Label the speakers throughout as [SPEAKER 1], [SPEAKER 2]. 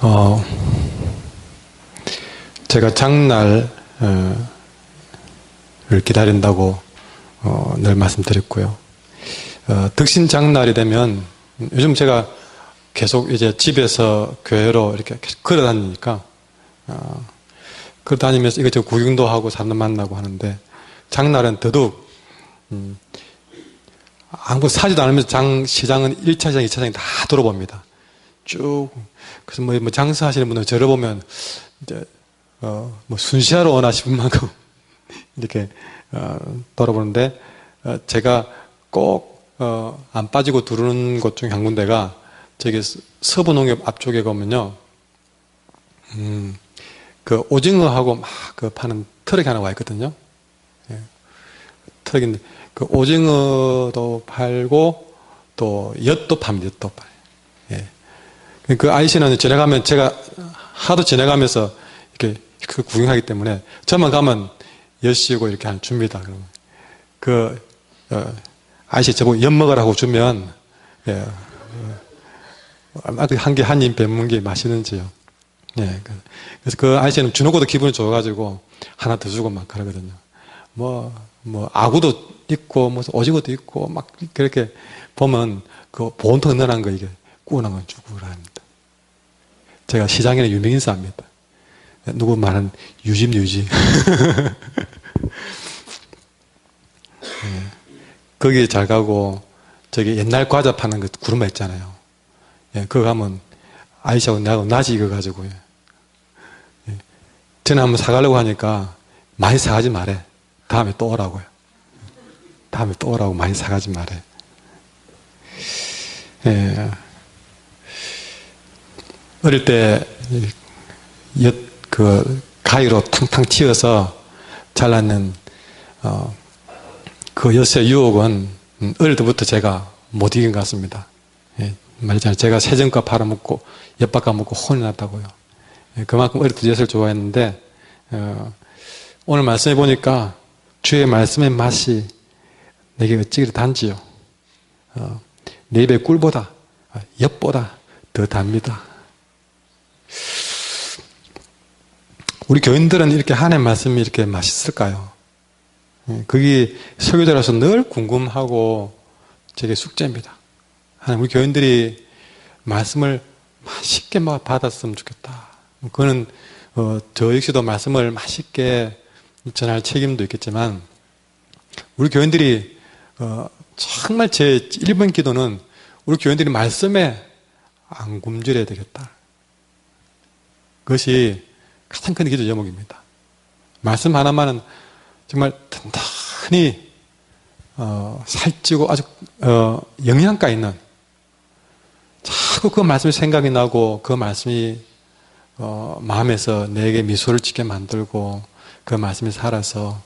[SPEAKER 1] 어, 제가 장날을 기다린다고 어, 늘 말씀드렸고요. 어, 득신 장날이 되면 요즘 제가 계속 이제 집에서 교회로 이렇게 걸어 다니니까 어, 걸어 다니면서 이것저것 구경도 하고 사람도 만나고 하는데 장날은 더더욱 음, 아무 사지도 않으면서 장 시장은 1차장, 2차장이 다 돌아봅니다. 쭉 그래서 뭐, 뭐 장사하시는 분들 저를 보면 이제 어, 뭐 순시하러 오나 싶은 만큼 이렇게 어, 돌아보는데 어, 제가 꼭 어, 안 빠지고 두르는 곳 중에 한 군데가 저기 서부 농협 앞쪽에 가면요, 음, 그 오징어하고 막 그 파는 트럭이 하나 와 있거든요. 예. 트럭인데 그 오징어도 팔고 또 엿도 팝니다. 엿도 팔. 예. 그 아이씨는 지나가면 제가 하도 지나가면서 이렇게 그 구경하기 때문에 저만 가면 엿이고 이렇게 줍니다. 그러면 그 어, 아이씨 저보고 엿 먹으라고 주면 예. 한개 한 입 뱉는 게 맛있는지요. 예. 그, 그래서 그 아저씨는 주놓고도 기분이 좋아가지고 하나 더 주고 막 그러거든요. 뭐, 뭐, 아구도 있고, 뭐, 오징어도 있고, 막 그렇게 보면 그 본토 흔한 거 이게 꾸어난 건 주고 그럽니다. 제가 시장에는 유명 인사입니다. 누구 말은 유집 유지. 예. 거기 잘 가고, 저기 옛날 과자 파는 그 구름바 있잖아요. 예, 그거 가면 아이샤고 내하고 낮이 익어가지고 예. 예. 전에 한번 사가려고 하니까 많이 사가지 말해. 다음에 또 오라고요. 다음에 또 오라고 많이 사가지 말해. 예. 어릴 때, 엿, 그, 가위로 탕탕 치어서 잘랐는, 어, 그 엿의 유혹은 어릴 때부터 제가 못 이긴 것 같습니다. 예. 말했잖아요. 제가 세정가 팔아먹고 엿바꿔 먹고 혼이 났다고요. 예, 그만큼 어릴 때 엿을 좋아했는데 어, 오늘 말씀해 보니까 주의 말씀의 맛이 내게 어찌 그리 단지요. 어, 내 입의 꿀보다 엿보다 더 답니다. 우리 교인들은 이렇게 하나님 말씀이 이렇게 맛있을까요? 예, 그게 설교자로서 늘 궁금하고 제게 숙제입니다. 하나님, 우리 교인들이 말씀을 맛있게 받았으면 좋겠다. 그거는, 어, 저 역시도 말씀을 맛있게 전할 책임도 있겠지만, 우리 교인들이, 어, 정말 제 1번 기도는 우리 교인들이 말씀에 안 굶주려야 되겠다. 그것이 가장 큰 기도 제목입니다. 말씀 하나만은 정말 단단히 어, 살찌고 아주 어, 영양가 있는 자꾸 그 말씀이 생각이 나고 그 말씀이 어, 마음에서 내게 미소를 짓게 만들고 그 말씀이 살아서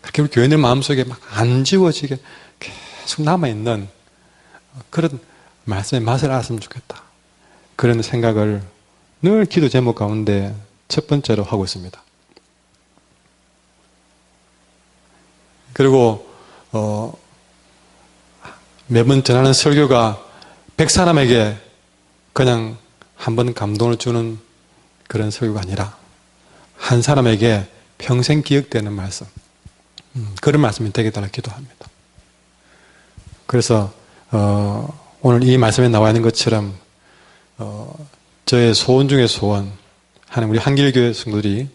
[SPEAKER 1] 그렇게 우리 교인들 마음속에 막 안 지워지게 계속 남아있는 그런 말씀의 맛을 알았으면 좋겠다. 그런 생각을 늘 기도 제목 가운데 첫 번째로 하고 있습니다. 그리고 어, 매번 전하는 설교가 백 사람에게 그냥 한 번 감동을 주는 그런 설교가 아니라 한 사람에게 평생 기억되는 말씀 음, 그런 말씀이 달라 기도합니다. 그래서 어, 오늘 이 말씀에 나와 있는 것처럼 어, 저의 소원 중의 소원 하는 우리 한길교회 성도들이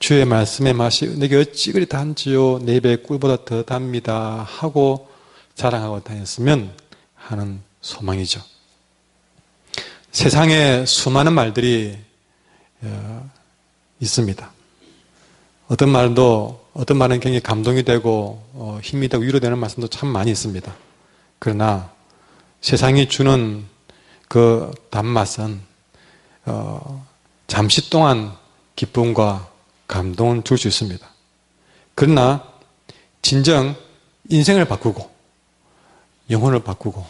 [SPEAKER 1] 주의 말씀의 맛이 내게 어찌 그리 단지요 내 입에 꿀보다 더 답니다 하고 자랑하고 다녔으면 하는 소망이죠. 세상에 수많은 말들이 어, 있습니다. 어떤 말도 어떤 말은 굉장히 감동이 되고 어, 힘이 되고 위로되는 말씀도 참 많이 있습니다. 그러나 세상이 주는 그 단맛은 어, 잠시 동안 기쁨과 감동을 줄수 있습니다. 그러나 진정 인생을 바꾸고 영혼을 바꾸고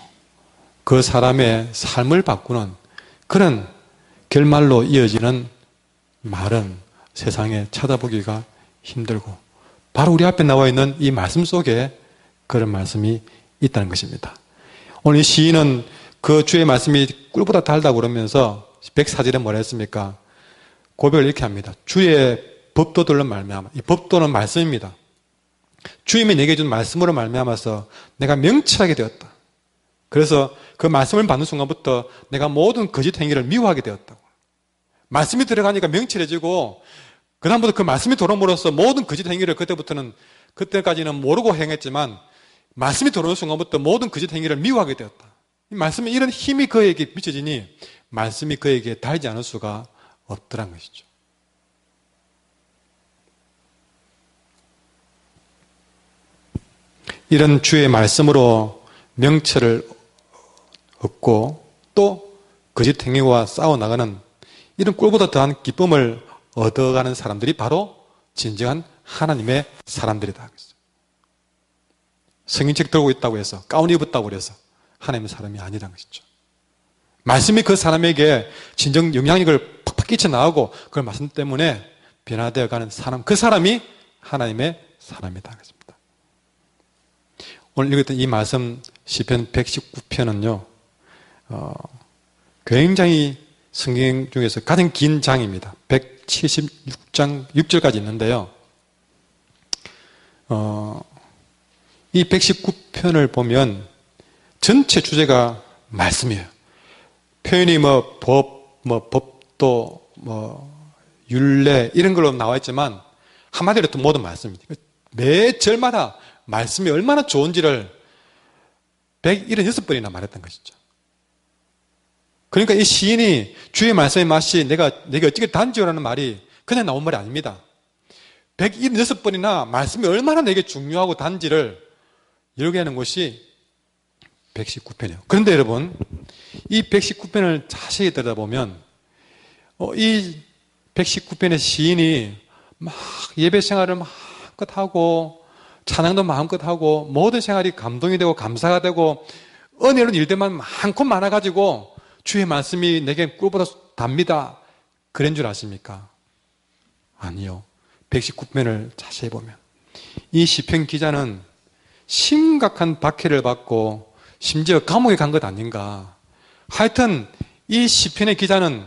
[SPEAKER 1] 그 사람의 삶을 바꾸는 그런 결말로 이어지는 말은 세상에 찾아보기가 힘들고 바로 우리 앞에 나와 있는 이 말씀 속에 그런 말씀이 있다는 것입니다. 오늘 이 시인은 그 주의 말씀이 꿀보다 달다고 그러면서 104절에 뭐라 했습니까? 고백을 이렇게 합니다. 주의 법도들로 말미암아. 이 법도는 말씀입니다. 주님이 내게 준 말씀으로 말미암아서 내가 명철하게 되었다. 그래서 그 말씀을 받는 순간부터 내가 모든 거짓 행위를 미워하게 되었다고. 말씀이 들어가니까 명철해지고 그다음부터 그 말씀이 들어옴으로써 모든 거짓 행위를 그때부터는 그때까지는 모르고 행했지만 말씀이 들어오는 순간부터 모든 거짓 행위를 미워하게 되었다. 이 말씀에 이런 힘이 그에게 미쳐지니 말씀이 그에게 달지 않을 수가 없더란 것이죠. 이런 주의 말씀으로 명철을 얻고 또 거짓 행위와 싸워 나가는 이런 꼴보다 더한 기쁨을 얻어가는 사람들이 바로 진정한 하나님의 사람들이다. 성인책 들고 있다고 해서 가운 입었다고 그래서 하나님의 사람이 아니라는 것이죠. 말씀이 그 사람에게 진정 영향력을 팍팍 끼쳐 나가고 그 말씀 때문에 변화되어 가는 사람, 그 사람이 하나님의 사람이다. 그랬습니다. 오늘 읽었던 이 말씀, 시편 119편은요, 어, 굉장히 성경 중에서 가장 긴 장입니다. 176장 6절까지 있는데요. 어, 이 119편을 보면 전체 주제가 말씀이에요. 표현이 뭐 법, 뭐 법도, 뭐 율례 이런 걸로 나와 있지만 한마디로 또 모든 말씀입니다. 매 절마다 말씀이 얼마나 좋은지를 176번이나 말했던 것이죠. 그러니까 이 시인이 주의 말씀의 맛이 내가, 내가 어떻게 단지요라는 말이 그냥 나온 말이 아닙니다. 176번이나 말씀이 얼마나 내게 중요하고 단지를 이렇게 하는 것이 119편이에요. 그런데 여러분, 이 119편을 자세히 들여다보면, 어, 이 119편의 시인이 막 예배 생활을 마음껏 하고, 찬양도 마음껏 하고, 모든 생활이 감동이 되고, 감사가 되고, 은혜로운 일들만 많고 많아가지고, 주의 말씀이 내게 꿀보다 답니다. 그런 줄 아십니까? 아니요. 119편을 자세히 보면. 이 시편 기자는 심각한 박해를 받고 심지어 감옥에 간 것 아닌가. 하여튼 이 시편의 기자는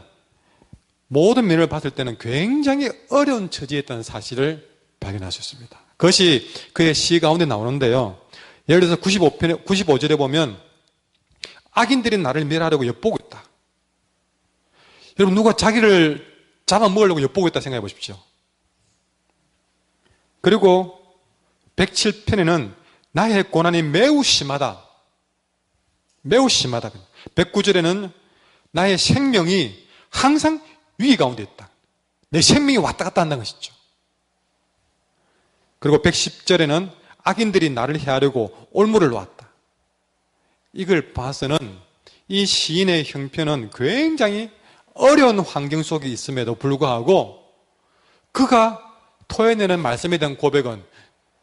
[SPEAKER 1] 모든 면을 봤을 때는 굉장히 어려운 처지에 있다는 사실을 발견하셨습니다. 그것이 그의 시 가운데 나오는데요. 예를 들어서 95편에, 95절에 보면 악인들이 나를 멸하려고 엿보고 있다. 여러분, 누가 자기를 잡아먹으려고 엿보고 있다 생각해 보십시오. 그리고 107편에는 나의 고난이 매우 심하다. 매우 심하다. 109절에는 나의 생명이 항상 위기 가운데 있다. 내 생명이 왔다 갔다 한다는 것이죠. 그리고 110절에는 악인들이 나를 해하려고 올무를 놓았다. 이걸 봐서는 이 시인의 형편은 굉장히 어려운 환경 속에 있음에도 불구하고 그가 토해내는 말씀에 대한 고백은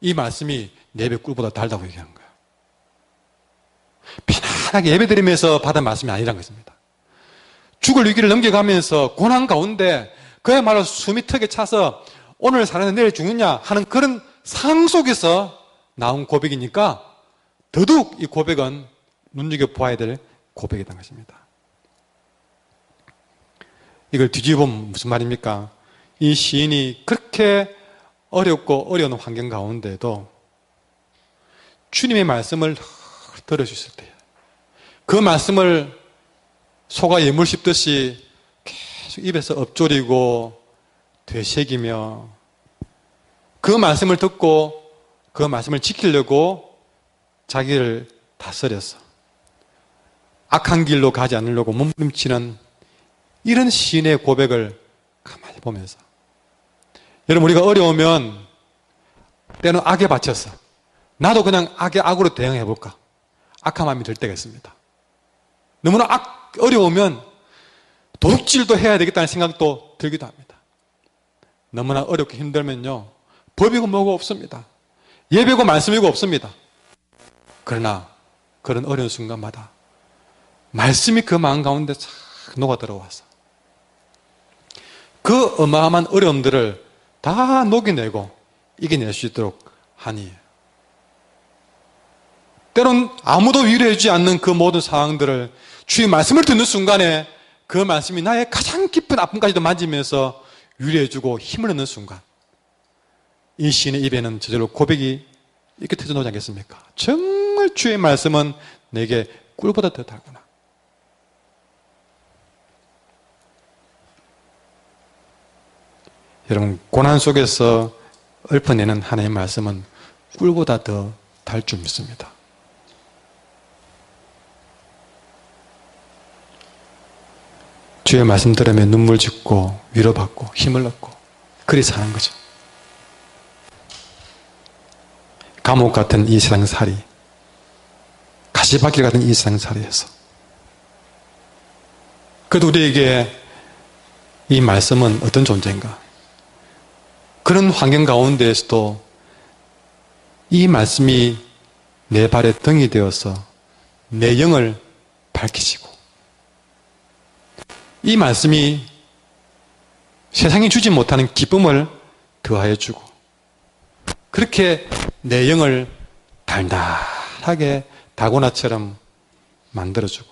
[SPEAKER 1] 이 말씀이 내배 꿀보다 달다고 얘기하는 거예요. 편안하게 예배 드리면서 받은 말씀이 아니란 것입니다. 죽을 위기를 넘겨가면서 고난 가운데 그야말로 숨이 턱에 차서 오늘 살아는 내일 죽느냐 하는 그런 상 속에서 나온 고백이니까 더더욱 이 고백은 눈여겨 보아야 될 고백이던 것입니다. 이걸 뒤집으면 무슨 말입니까? 이 시인이 그렇게 어렵고 어려운 환경 가운데도 주님의 말씀을 들어주실 때, 그 말씀을 소가 예물 씹듯이 계속 입에서 엎조리고 되새기며 그 말씀을 듣고 그 말씀을 지키려고 자기를 다스렸어. 악한 길로 가지 않으려고 몸부림치는 이런 시인의 고백을 가만히 보면서. 여러분 우리가 어려우면 때는 악에 바쳐서 나도 그냥 악에 악으로 대응해 볼까? 악한 마음이 들 때가 있습니다 너무나 악 어려우면 도둑질도 해야 되겠다는 생각도 들기도 합니다. 너무나 어렵게 힘들면요. 법이고 뭐고 없습니다. 예배고 말씀이고 없습니다. 그러나 그런 어려운 순간마다 말씀이 그 마음 가운데 싹 녹아 들어와서 그 어마어마한 어려움들을 다 녹여내고 이겨낼 수 있도록 하니 때론 아무도 위로해주지 않는 그 모든 상황들을 주의 말씀을 듣는 순간에 그 말씀이 나의 가장 깊은 아픔까지도 만지면서 위로해주고 힘을 얻는 순간 이 시인의 입에는 저절로 고백이 이렇게 터져나오지 않겠습니까? 정말 주의 말씀은 내게 꿀보다 더 달구나. 여러분 고난 속에서 읊어내는 하나님의 말씀은 꿀보다 더 달 줄 믿습니다. 주의 말씀 들으면 눈물 짓고 위로받고 힘을 얻고 그리 사는 거죠. 감옥 같은 이 세상 살이 가시밭길 같은 이 세상 살이에서 그래도 우리에게 이 말씀은 어떤 존재인가? 그런 환경 가운데에서도 이 말씀이 내 발에 등이 되어서 내 영을 밝히시고 이 말씀이 세상이 주지 못하는 기쁨을 더하여 주고 그렇게 내 영을 달달하게 다고나처럼 만들어주고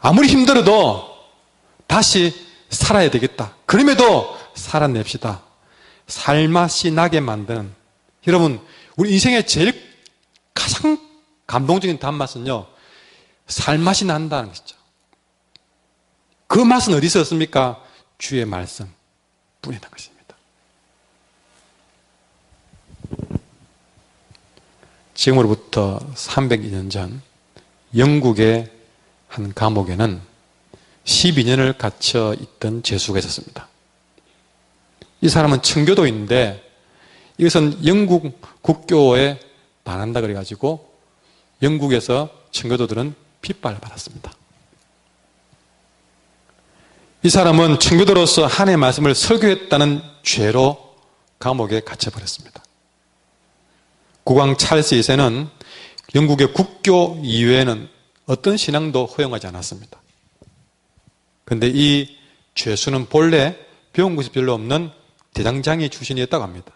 [SPEAKER 1] 아무리 힘들어도 다시 살아야 되겠다. 그럼에도 살아냅시다. 살맛이 나게 만드는 여러분 우리 인생의 제일 가장 감동적인 단맛은요 살맛이 난다는 것이죠. 그 맛은 어디서 었습니까? 주의 말씀 뿐이라는 것입니다. 지금으로부터 302년 전 영국의 한 감옥에는 12년을 갇혀 있던 죄수가 있었습니다. 이 사람은 청교도인데 이것은 영국 국교에 반한다 그래가지고 영국에서 청교도들은 핍박을 받았습니다. 이 사람은 청교도로서 한해 말씀을 설교했다는 죄로 감옥에 갇혀버렸습니다. 국왕 찰스 2세는 영국의 국교 이외에는 어떤 신앙도 허용하지 않았습니다. 그런데 이 죄수는 본래 배운 것이 별로 없는 대장장이 출신이었다고 합니다.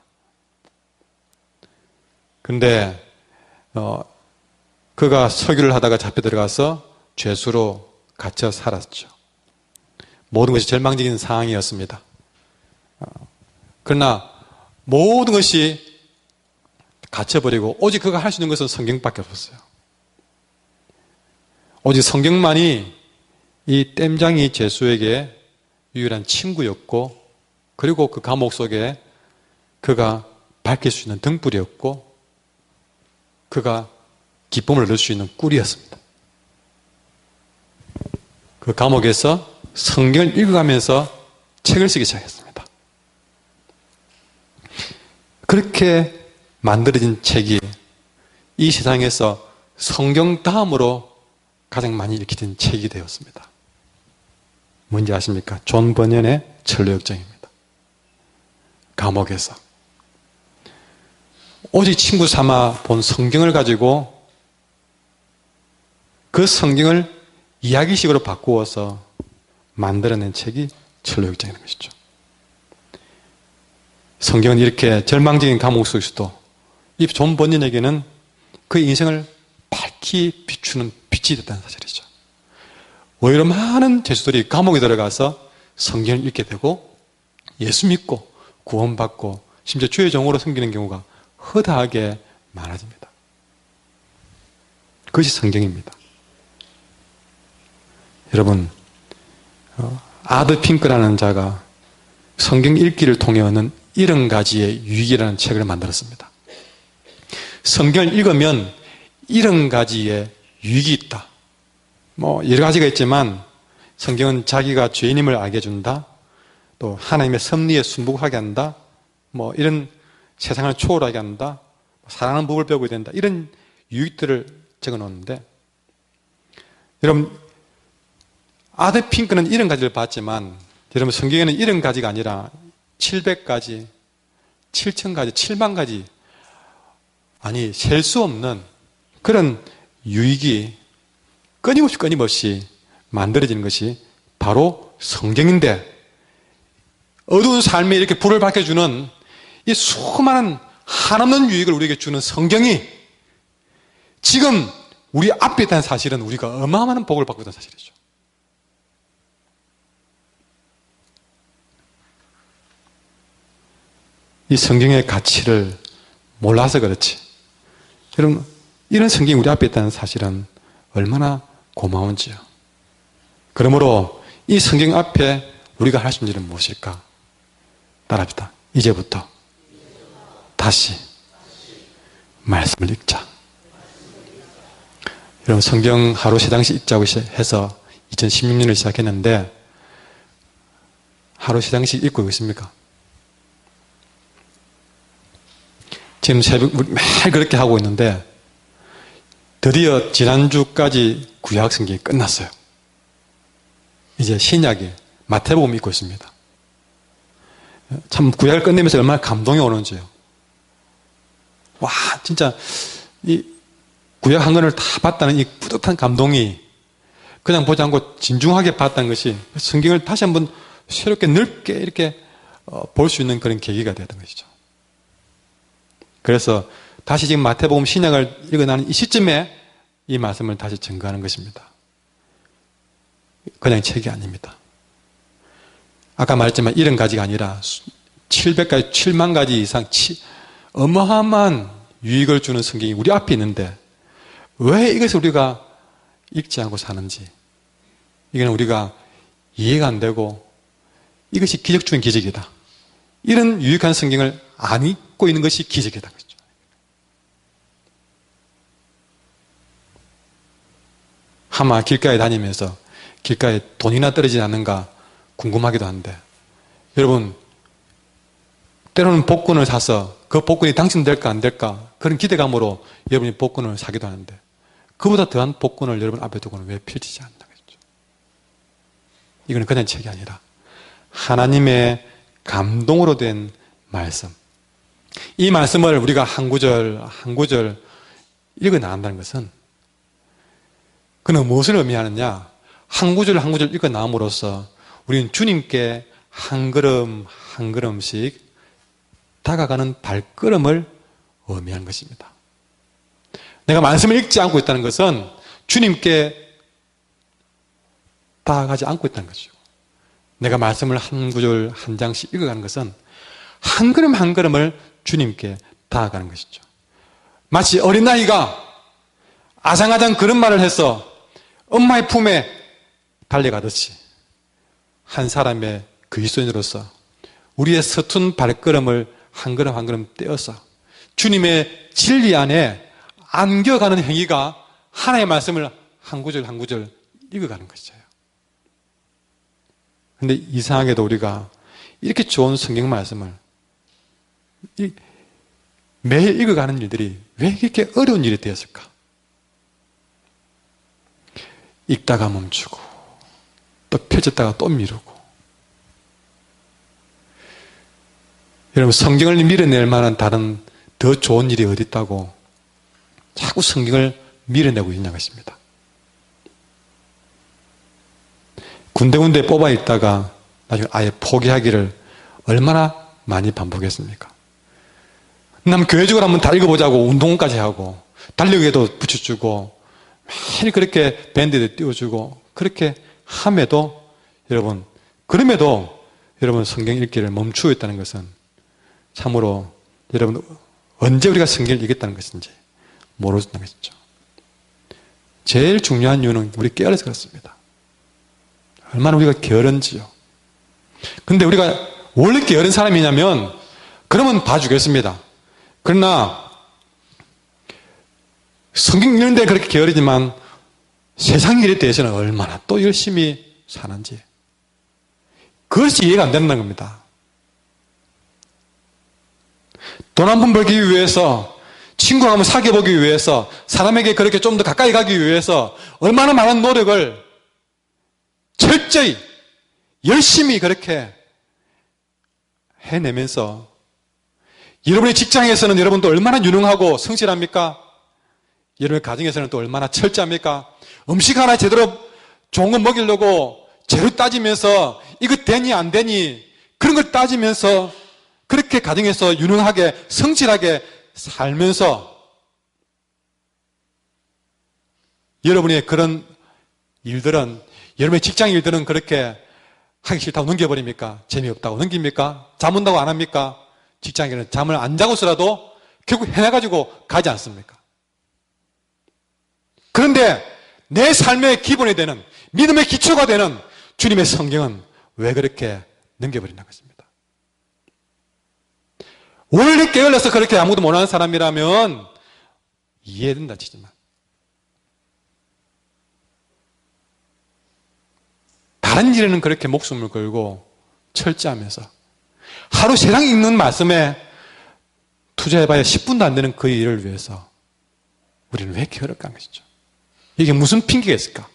[SPEAKER 1] 근데 어, 그가 설교를 하다가 잡혀 들어가서 죄수로 갇혀 살았죠. 모든 것이 절망적인 상황이었습니다. 어, 그러나 모든 것이 갇혀버리고 오직 그가 할 수 있는 것은 성경밖에 없었어요. 오직 성경만이 이 땜장이 제수에게 유일한 친구였고 그리고 그 감옥 속에 그가 밝힐 수 있는 등불이었고 그가 기쁨을 얻을 수 있는 꿀이었습니다. 그 감옥에서 성경을 읽어가면서 책을 쓰기 시작했습니다. 그렇게 만들어진 책이 이 세상에서 성경 다음으로 가장 많이 읽히는 책이 되었습니다. 뭔지 아십니까? 존 버년의 철로역정입니다. 감옥에서. 오직 친구 삼아 본 성경을 가지고 그 성경을 이야기식으로 바꾸어서 만들어낸 책이 철로역정이라는 것이죠. 성경은 이렇게 절망적인 감옥 속에서도 이존 번연에게는 그 인생을 밝히 비추는 빛이 됐다는 사실이죠. 오히려 많은 제수들이 감옥에 들어가서 성경을 읽게 되고 예수 믿고 구원받고 심지어 주의 종으로 섬기는 경우가 허다하게 많아집니다. 그것이 성경입니다. 여러분, 어, 아드 핑크라는 자가 성경 읽기를 통해 얻는 이런 가지의 유익이라는 책을 만들었습니다. 성경을 읽으면 이런 가지의 유익이 있다. 뭐 여러 가지가 있지만 성경은 자기가 죄인임을 알게 해준다. 또 하나님의 섭리에 순복하게 한다. 뭐 이런 세상을 초월하게 한다. 사랑하는 법을 배우게 된다. 이런 유익들을 적어 놓는데 여러분 아드 핑크는 이런 가지를 봤지만 여러분 성경에는 이런 가지가 아니라 700가지, 7천가지, 7만 가지 아니 셀 수 없는 그런 유익이 끊임없이 끊임없이 만들어지는 것이 바로 성경인데 어두운 삶에 이렇게 불을 밝혀주는 이 수많은 한없는 유익을 우리에게 주는 성경이 지금 우리 앞에 있다는 사실은 우리가 어마어마한 복을 받고 있다는 사실이죠. 이 성경의 가치를 몰라서 그렇지. 여러분, 이런 성경이 우리 앞에 있다는 사실은 얼마나 고마운지요. 그러므로 이 성경 앞에 우리가 할 수 있는 일은 무엇일까? 따라합시다. 이제부터 다시 말씀을 읽자. 여러분 성경 하루 세 장씩 읽자고 해서 2016년을 시작했는데 하루 세 장씩 읽고 있습니까? 지금 새벽 매일 그렇게 하고 있는데 드디어 지난주까지 구약 성경이 끝났어요. 이제 신약에 마태복음 읽고 있습니다. 참 구약을 끝내면서 얼마나 감동이 오는지요. 와 진짜 이 구약 한 권을 다 봤다는 이 뿌듯한 감동이 그냥 보지 않고 진중하게 봤다는 것이 성경을 다시 한번 새롭게 넓게 이렇게 어, 볼수 있는 그런 계기가 되었던 것이죠. 그래서 다시 지금 마태복음 신약을 읽어나는 이 시점에 이 말씀을 다시 증거하는 것입니다. 그냥 책이 아닙니다. 아까 말했지만 이런 가지가 아니라 700가지, 7만 가지 이상 어마어마한 유익을 주는 성경이 우리 앞에 있는데 왜 이것을 우리가 읽지 않고 사는지 이거는 우리가 이해가 안 되고 이것이 기적 중의 기적이다. 이런 유익한 성경을 안 읽고 있는 것이 기적이다. 그죠? 하마 길가에 다니면서 길가에 돈이나 떨어지지 않는가 궁금하기도 한데 여러분 때로는 복권을 사서 그 복권이 당첨될까 안 될까 그런 기대감으로 여러분이 복권을 사기도 하는데 그보다 더한 복권을 여러분 앞에 두고는 왜 펼치지 않나 겠죠 이거는 그냥 책이 아니라 하나님의 감동으로 된 말씀. 이 말씀을 우리가 한 구절 한 구절 읽어 나간다는 것은 그는 무엇을 의미하느냐? 한 구절 한 구절 읽어 나옴으로써 우리는 주님께 한 걸음 한 걸음씩 다가가는 발걸음을 의미하는 것입니다. 내가 말씀을 읽지 않고 있다는 것은 주님께 다가가지 않고 있다는 것이죠. 내가 말씀을 한 구절 한 장씩 읽어가는 것은 한 걸음 한 걸음을 주님께 다가가는 것이죠. 마치 어린아이가 아장아장 그런 말을 해서 엄마의 품에 달려가듯이 한 사람의 그리스도인으로서 우리의 서툰 발걸음을 한 걸음 한 걸음 떼어서 주님의 진리 안에 안겨가는 행위가 하나의 말씀을 한 구절 한 구절 읽어가는 것이죠. 근데 이상하게도 우리가 이렇게 좋은 성경 말씀을 매일 읽어가는 일들이 왜 이렇게 어려운 일이 되었을까? 읽다가 멈추고 또 펴졌다가 또 미루고 여러분 성경을 밀어낼 만한 다른 더 좋은 일이 어디 있다고 자꾸 성경을 밀어내고 있냐 것입니다. 군데군데 뽑아 있다가 나중에 아예 포기하기를 얼마나 많이 반복했습니까? 남 교회적으로 한번 다 읽어보자고 운동까지 하고 달력에도 붙여주고 매일 그렇게 밴드에 띄워주고 그렇게 함에도 여러분 그럼에도 여러분 성경 읽기를 멈추고 있다는 것은 참으로 여러분 언제 우리가 성경을 읽겠다는 것인지 모르는 것이죠. 제일 중요한 이유는 우리 깨어서 그렇습니다. 얼마나 우리가 게으른지요. 근데 우리가 원래 게으른 사람이냐면 그러면 봐주겠습니다. 그러나 성경 읽는 데 그렇게 게으르지만 세상 일에 대해서는 얼마나 또 열심히 사는지 그것이 이해가 안 된다는 겁니다. 돈한푼 벌기 위해서 친구 한번 사귀어 보기 위해서 사람에게 그렇게 좀 더 가까이 가기 위해서 얼마나 많은 노력을 철저히 열심히 그렇게 해내면서 여러분의 직장에서는 여러분도 얼마나 유능하고 성실합니까? 여러분의 가정에서는 또 얼마나 철저합니까? 음식 하나 제대로 좋은 거 먹이려고 재료 따지면서 이거 되니 안 되니 그런 걸 따지면서 그렇게 가정에서 유능하게 성실하게 살면서 여러분의 그런 일들은 여러분의 직장 일들은 그렇게 하기 싫다고 넘겨버립니까? 재미없다고 넘깁니까? 잠 온다고 안 합니까? 직장에는 잠을 안 자고서라도 결국 해내가지고 가지 않습니까? 그런데 내 삶의 기본이 되는 믿음의 기초가 되는 주님의 성경은 왜 그렇게 넘겨버린다는 것입니다. 원래 깨어나서 그렇게 아무도 못하는 사람이라면 이해된다 치지만 다른 일에는 그렇게 목숨을 걸고 철저하면서 하루 세상 읽는 말씀에 투자해봐야 10분도 안 되는 그 일을 위해서 우리는 왜 어렵게 한 것이죠? 이게 무슨 핑계가 있을까?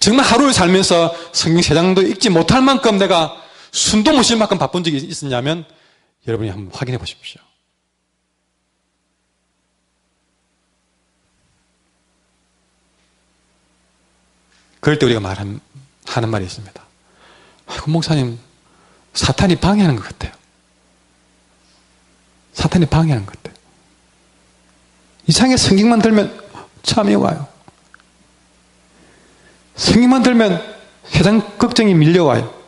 [SPEAKER 1] 정말 하루를 살면서 성경 세 장도 읽지 못할 만큼 내가 숨도 못 쉴 만큼 바쁜 적이 있었냐면 여러분이 한번 확인해 보십시오. 그럴 때 우리가 말하는 하는 말이 있습니다. 아이고, 목사님, 사탄이 방해하는 것 같아요. 사탄이 방해하는 것 같아요. 이상하게 성경만 들면 참이 와요. 성경만 들면 세상 걱정이 밀려와요.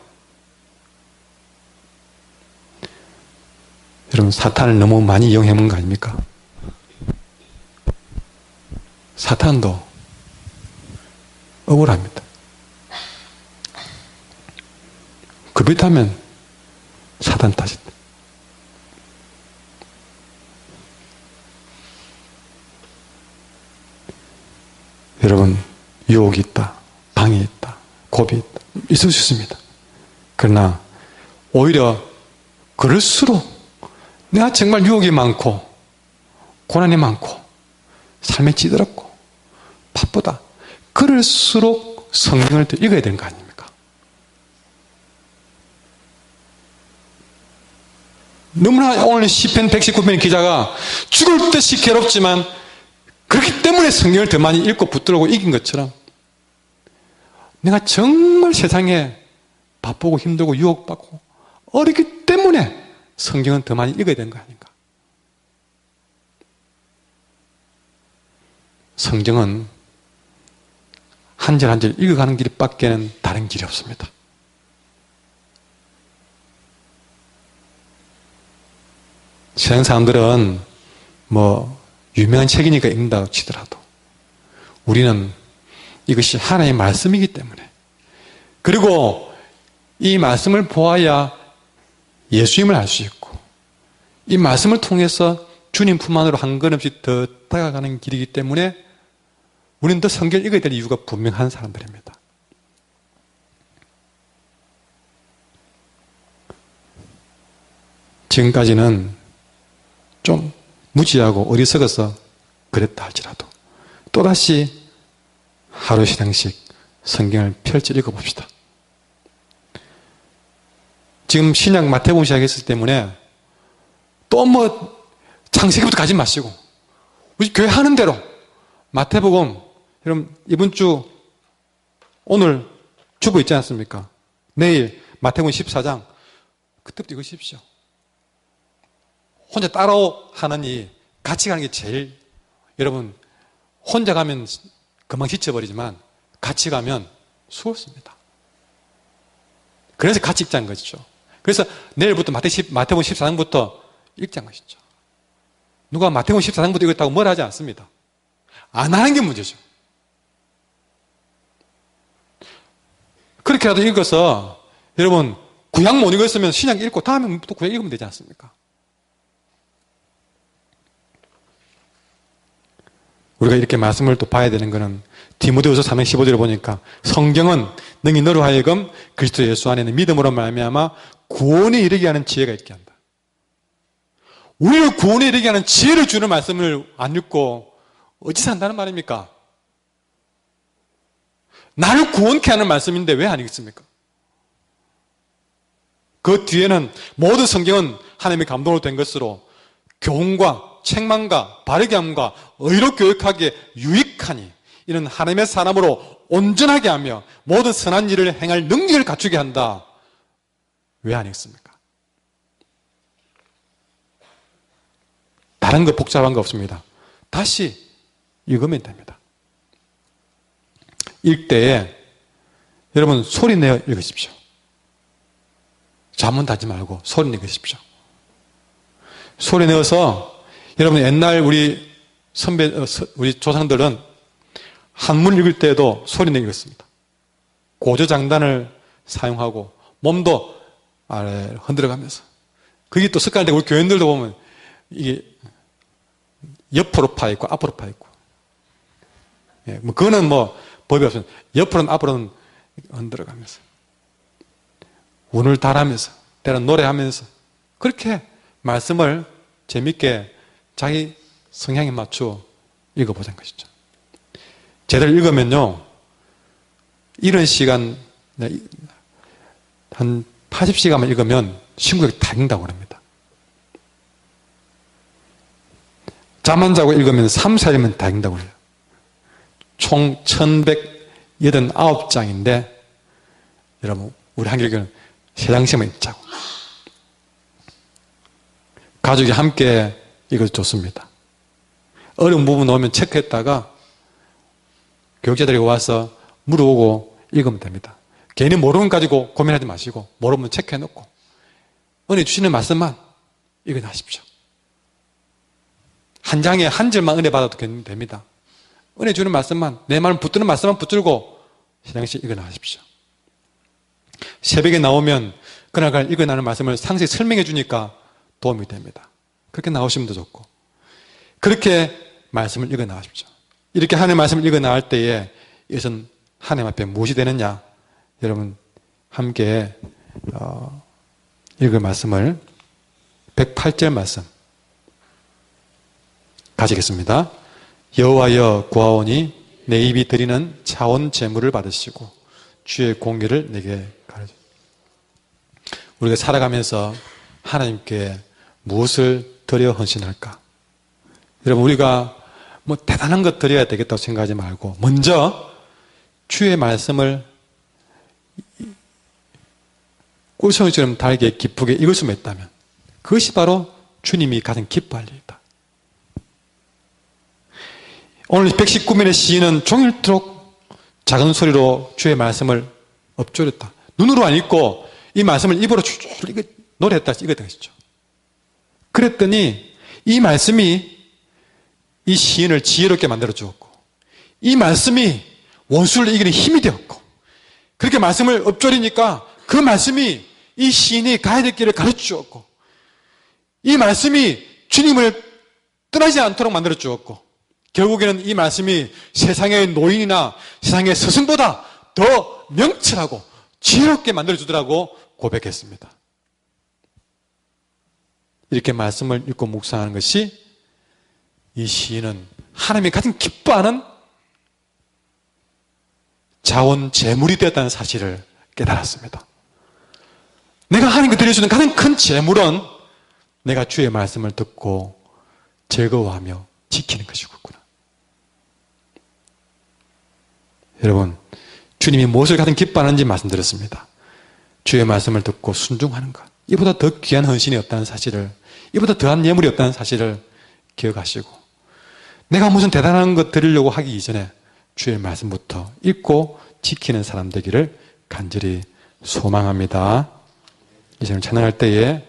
[SPEAKER 1] 여러분, 사탄을 너무 많이 이용해 먹는 거 아닙니까? 사탄도 억울합니다. 그렇다면 사단 탓이다. 여러분, 유혹이 있다. 방해 있다. 고비 있다. 있을 수 있습니다. 그러나, 오히려, 그럴수록, 내가 정말 유혹이 많고, 고난이 많고, 삶에 찌들었고, 바쁘다. 그럴수록 성경을 더 읽어야 되는 거 아닙니까? 너무나 오늘 시편 119편 기자가 죽을 듯이 괴롭지만 그렇기 때문에 성경을 더 많이 읽고 붙들고 이긴 것처럼 내가 정말 세상에 바쁘고 힘들고 유혹받고 어렵기 때문에 성경은 더 많이 읽어야 되는 거 아닌가? 성경은 한 절 한 절 읽어가는 길밖에는 다른 길이 없습니다. 세상 사람들은 뭐 유명한 책이니까 읽는다고 치더라도 우리는 이것이 하나의 말씀이기 때문에 그리고 이 말씀을 보아야 예수님을 알 수 있고 이 말씀을 통해서 주님 품 안으로 한 걸음씩 더 다가가는 길이기 때문에 우리는 더 성경을 읽어야 될 이유가 분명한 사람들입니다. 지금까지는 좀 무지하고 어리석어서 그랬다 할지라도 또다시 하루 시장씩 성경을 펼쳐 읽어봅시다. 지금 신약 마태복음 시작했을 때문에 또 뭐 창세기부터 가지 마시고 우리 교회 하는 대로 마태복음 여러분 이번 주 오늘 주보 있지 않습니까? 내일 마태복음 14장 그때부터 읽으십시오. 혼자 따로 하느니 같이 가는 게 제일 여러분 혼자 가면 금방 지쳐버리지만 같이 가면 수월습니다. 그래서 같이 읽자는 것이죠. 그래서 내일부터 마태 10, 마태복음 14장부터 읽자는 것이죠. 누가 마태복음 14장부터 읽었다고 뭘 하지 않습니다. 안 하는 게 문제죠. 그렇게라도 읽어서 여러분 구약 못 읽었으면 신약 읽고 다음에 또 구약 읽으면 되지 않습니까? 우리가 이렇게 말씀을 또 봐야 되는 것은 디모데후서 3장 15절을 보니까 성경은 능히 너로 하여금 그리스도 예수 안에 는 믿음으로 말미암아 구원에 이르게 하는 지혜가 있게 한다. 우리를 구원에 이르게 하는 지혜를 주는 말씀을 안 읽고 어찌 산다는 말입니까? 나를 구원케 하는 말씀인데 왜 아니겠습니까? 그 뒤에는 모든 성경은 하나님의 감동으로 된 것으로 교훈과 책망과 바르게 함과 의로 교육하기에 유익하니 이는 하나님의 사람으로 온전하게 하며 모든 선한 일을 행할 능력을 갖추게 한다. 왜 아니겠습니까? 다른 거 복잡한 거 없습니다. 다시 읽으면 됩니다. 읽 때에 여러분 소리 내어 읽으십시오. 잠은 자지 말고 소리 내십시오. 소리 내어서 여러분 옛날 우리 선배 어, 우리 조상들은 한문 읽을 때도 소리 내 읽었습니다. 고저장단을 사용하고 몸도 아래 흔들어가면서 그게 또 습관되고 우리 교인들도 보면 이게 옆으로 파 있고 앞으로 파 있고 예, 뭐 그거는 뭐 법이 없습니다. 옆으로는 앞으로는 흔들어가면서 운을 달하면서 때론 노래하면서 그렇게 말씀을 재밌게 자기 성향에 맞추어 읽어보자는 것이죠. 제대로 읽으면요, 이런 시간, 한 80시간만 읽으면 신구역이 다 읽는다고 합니다. 잠 안 자고 읽으면 3, 4일이면 다 읽는다고 해요. 총 1189장인데, 여러분, 우리 한길교는 세 장씩만 읽자고. 가족이 함께 읽어도 좋습니다. 어려운 부분 오면 체크했다가 교육자들이 와서 물어보고 읽으면 됩니다. 괜히 모르는 가지고 고민하지 마시고 모르면 체크해 놓고 은혜 주시는 말씀만 읽어하십시오. 한 장에 한 절만 은혜 받아도 됩니다. 은혜 주는 말씀만 내 마음 붙드는 말씀만 붙들고 시장씩 읽어나십시오. 새벽에 나오면 그날 읽어나는 말씀을 상세히 설명해 주니까 도움이 됩니다. 그렇게 나오시면 더 좋고 그렇게 말씀을 읽어 나가십시오. 이렇게 하나님 말씀을 읽어 나갈 때에 이것은 하나님 앞에 무엇이 되느냐? 여러분 함께 어, 읽을 말씀을 108절 말씀 가지겠습니다. 여호와여 구하오니 내 입이 드리는 차원 제물을 받으시고 주의 공의를 내게 가르쳐. 우리가 살아가면서 하나님께 무엇을 드려 헌신할까? 여러분 우리가 뭐 대단한 것 드려야 되겠다고 생각하지 말고 먼저 주의 말씀을 꿀송이처럼 달게 기쁘게 읽을 수만 있다면 그것이 바로 주님이 가장 기뻐할 일이다. 오늘 119면의 시인은 종일토록 작은 소리로 주의 말씀을 엎조렸다. 눈으로 안 읽고 이 말씀을 입으로 노래했다 이거던 것이죠. 그랬더니 이 말씀이 이 시인을 지혜롭게 만들어 주었고 이 말씀이 원수를 이기는 힘이 되었고 그렇게 말씀을 엎조리니까 그 말씀이 이 시인이 가야 될 길을 가르쳐 주었고 이 말씀이 주님을 떠나지 않도록 만들어 주었고 결국에는 이 말씀이 세상의 노인이나 세상의 스승보다 더 명철하고 지혜롭게 만들어 주더라고 고백했습니다. 이렇게 말씀을 읽고 묵상하는 것이 이 시인은 하나님이 가장 기뻐하는 자원 재물이 되었다는 사실을 깨달았습니다. 내가 하나님께 드려주는 가장 큰 재물은 내가 주의 말씀을 듣고 즐거워하며 지키는 것이구나. 여러분, 주님이 무엇을 가장 기뻐하는지 말씀드렸습니다. 주의 말씀을 듣고 순종하는 것. 이보다 더 귀한 헌신이 없다는 사실을, 이보다 더한 예물이 없다는 사실을 기억하시고, 내가 무슨 대단한 것 드리려고 하기 이전에 주의 말씀부터 읽고 지키는 사람 되기를 간절히 소망합니다. 이제 찬양할 때에